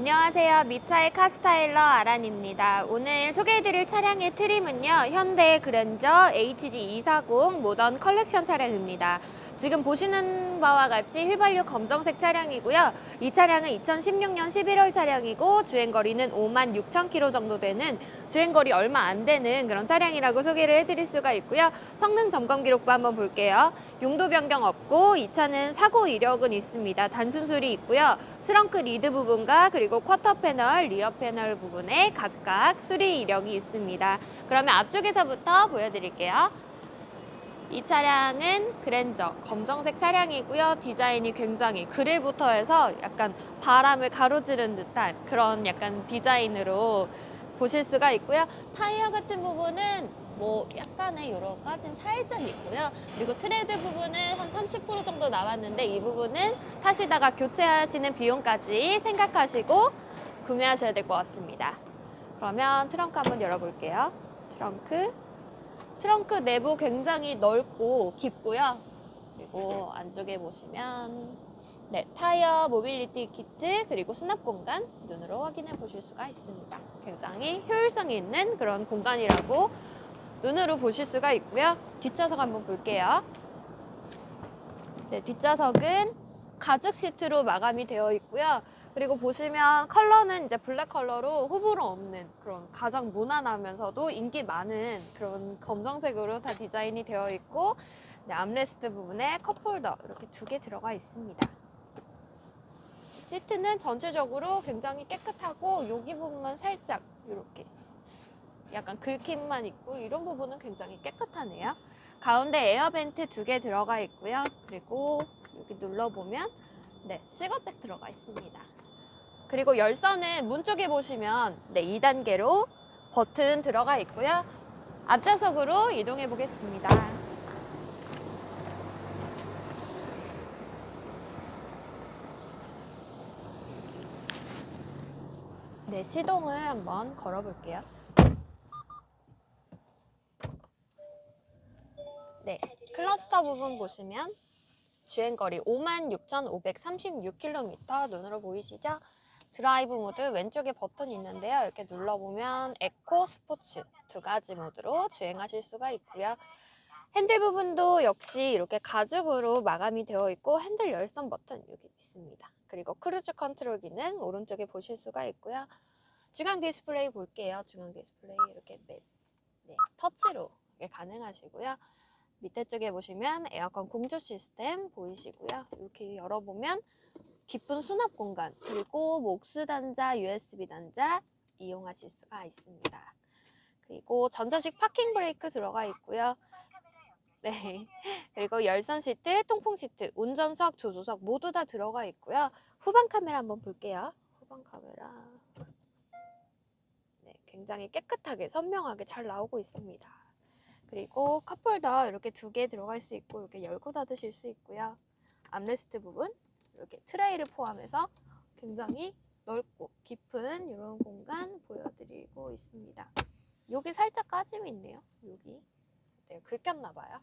안녕하세요. 미차의 카스타일러 아란입니다. 오늘 소개해드릴 차량의 트림은요. 현대 그랜저 HG240 모던 컬렉션 차량입니다. 지금 보시는 바와 같이 휘발유 검정색 차량이고요. 이 차량은 2016년 11월 차량이고 주행거리는 5만 6천 킬로 정도 되는 주행거리 얼마 안 되는 그런 차량이라고 소개를 해드릴 수가 있고요. 성능 점검 기록부 한번 볼게요. 용도 변경 없고 이 차는 사고 이력은 있습니다. 단순 수리 있고요. 트렁크 리드 부분과 그리고 쿼터 패널, 리어 패널 부분에 각각 수리 이력이 있습니다. 그러면 앞쪽에서부터 보여드릴게요. 이 차량은 그랜저 검정색 차량이고요. 디자인이 굉장히 그릴부터 해서 약간 바람을 가로지른 듯한 그런 약간 디자인으로 보실 수가 있고요. 타이어 같은 부분은 뭐 약간의 요런 까짐 살짝 있고요. 그리고 트레드 부분은 한 30% 정도 나왔는데 이 부분은 타시다가 교체하시는 비용까지 생각하시고 구매하셔야 될 것 같습니다. 그러면 트렁크 한번 열어볼게요. 트렁크. 트렁크 내부 굉장히 넓고 깊고요. 그리고 안쪽에 보시면 네, 타이어 모빌리티 키트 그리고 수납 공간 눈으로 확인해 보실 수가 있습니다. 굉장히 효율성이 있는 그런 공간이라고 눈으로 보실 수가 있고요. 뒷좌석 한번 볼게요. 네, 뒷좌석은 가죽 시트로 마감이 되어 있고요. 그리고 보시면 컬러는 이제 블랙 컬러로 호불호 없는 그런 가장 무난하면서도 인기 많은 그런 검정색으로 다 디자인이 되어 있고 네, 암레스트 부분에 컵홀더 이렇게 두 개 들어가 있습니다. 시트는 전체적으로 굉장히 깨끗하고 여기 부분만 살짝 이렇게 약간 긁힘만 있고 이런 부분은 굉장히 깨끗하네요. 가운데 에어벤트 두 개 들어가 있고요. 그리고 여기 눌러보면 네, 시거잭 들어가 있습니다. 그리고 열선은 문 쪽에 보시면 네, 2단계로 버튼 들어가 있고요. 앞좌석으로 이동해 보겠습니다. 네, 시동을 한번 걸어 볼게요. 네, 클러스터 부분 보시면 주행거리 56,536km 눈으로 보이시죠? 드라이브 모드 왼쪽에 버튼이 있는데요. 이렇게 눌러보면 에코, 스포츠 두 가지 모드로 주행하실 수가 있고요. 핸들 부분도 역시 이렇게 가죽으로 마감이 되어 있고 핸들 열선 버튼 여기 있습니다. 그리고 크루즈 컨트롤 기능 오른쪽에 보실 수가 있고요. 중앙 디스플레이 볼게요. 중앙 디스플레이 이렇게 매- 네, 터치로 이게 가능하시고요. 밑에 쪽에 보시면 에어컨 공조 시스템 보이시고요. 이렇게 열어보면 깊은 수납 공간 그리고 목수 단자, USB 단자 이용하실 수가 있습니다. 그리고 전자식 파킹 브레이크 들어가 있고요. 네. 그리고 열선 시트, 통풍 시트, 운전석, 조조석 모두 다 들어가 있고요. 후방 카메라 한번 볼게요. 후방 카메라. 네, 굉장히 깨끗하게 선명하게 잘 나오고 있습니다. 그리고 컵홀더 이렇게 두 개 들어갈 수 있고 이렇게 열고 닫으실 수 있고요. 암레스트 부분 이렇게 트레이를 포함해서 굉장히 넓고 깊은 이런 공간 보여드리고 있습니다. 여기 살짝 까짐이 있네요. 여기 네, 긁혔나 봐요.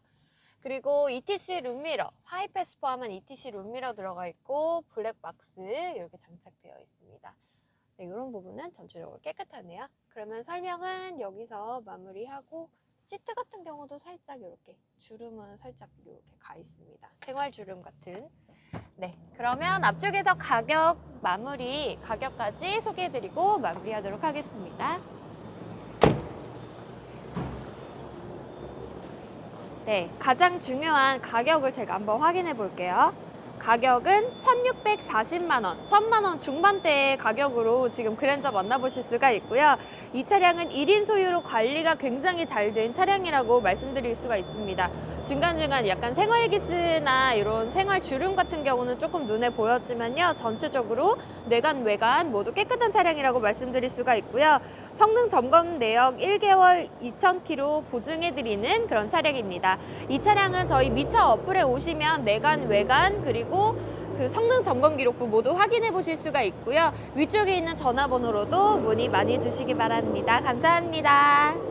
그리고 ETC 룸미러, 하이패스 포함한 ETC 룸미러 들어가 있고 블랙박스 이렇게 장착되어 있습니다. 네, 이런 부분은 전체적으로 깨끗하네요. 그러면 설명은 여기서 마무리하고 시트 같은 경우도 살짝 이렇게 주름은 살짝 이렇게 가 있습니다. 생활 주름 같은. 네, 그러면 앞쪽에서 가격 마무리, 가격까지 소개해드리고 마무리하도록 하겠습니다. 네, 가장 중요한 가격을 제가 한번 확인해 볼게요. 가격은 1,640만 원, 1,000만 원 중반대의 가격으로 지금 그랜저 만나보실 수가 있고요. 이 차량은 1인 소유로 관리가 굉장히 잘 된 차량이라고 말씀드릴 수가 있습니다. 중간중간 약간 생활 기스나 이런 생활 주름 같은 경우는 조금 눈에 보였지만요. 전체적으로 내관, 외관 모두 깨끗한 차량이라고 말씀드릴 수가 있고요. 성능 점검 내역 1개월 2,000km 보증해드리는 그런 차량입니다. 이 차량은 저희 미차 어플에 오시면 내관, 외관 그리고 그 성능 점검 기록부 모두 확인해 보실 수가 있고요. 위쪽에 있는 전화번호로도 문의 많이 주시기 바랍니다. 감사합니다.